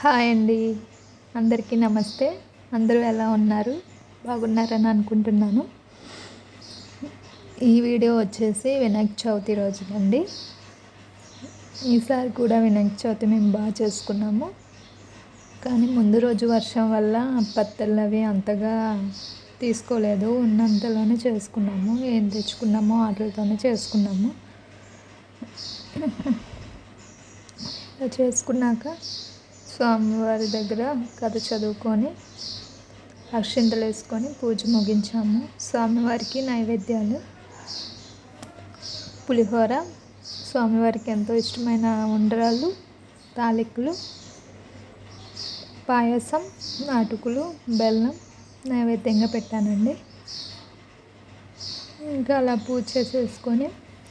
Hi అండి. అందరికీ నమస్తే. అందరూ ఎలా ఉన్నారు? బాగున్నారని అనుకుంటున్నాను. ఈ వీడియో వచ్చేసి వినాయక చవితి రోజునండి ఈసారి కూడా వినాయక చవితి మేము బాగా చేసుకున్నాము. కానీ ముందు రోజు వర్షం వల్ల పత్తలు అవి అంతగా తీసుకోలేదు. ఉన్నంతలోనే చేసుకున్నాము. ఏం తెచ్చుకున్నామో వాటితోనే చేసుకున్నాము. చేసుకున్నాక స్వామివారి దగ్గర కథ చదువుకొని అక్షింతలు వేసుకొని పూజ ముగించాము. స్వామివారికి నైవేద్యాలు పులిహోర స్వామివారికి ఎంతో ఇష్టమైన ఉండరాలు తాలికలు పాయసం నాటుకులు బెల్లం నైవేద్యంగా పెట్టానండి. ఇంకా అలా పూజ చేసేసుకొని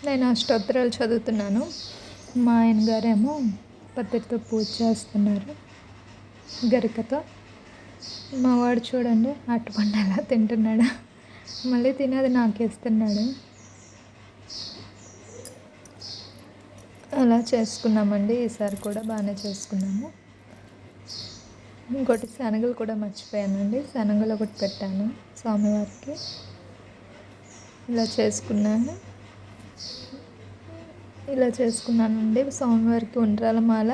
నేను అష్టోత్తరాలు చదువుతున్నాను. మా ఆయన గారేమో పద్ధతితో పూజ చేస్తున్నారు. గరికతో. మా వాడు చూడండి అట్టుపండు ఎలా తింటున్నాడు. మళ్ళీ తినేది నాకేస్తున్నాడు. అలా చేసుకున్నామండి. ఈసారి కూడా బాగానే చేసుకున్నాము. ఇంకోటి శనగలు కూడా మర్చిపోయానండి. శనగలు ఒకటి పెట్టాను స్వామివారికి. ఇలా చేసుకున్నాను. ఇలా చేసుకున్నానండి. స్వామివారికి ఉండ్రాల మాల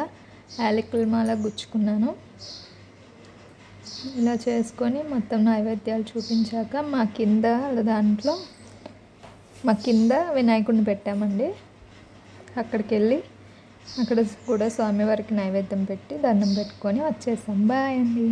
యాలకుల మాల గుచ్చుకున్నాను. ఇలా చేసుకొని మొత్తం నైవేద్యాలు చూపించాక మా కింద దాంట్లో మా కింద వినాయకుడిని పెట్టామండి. అక్కడికి వెళ్ళి అక్కడ కూడా స్వామివారికి నైవేద్యం పెట్టి దండం పెట్టుకొని వచ్చేసాం. బాయ్ అండి.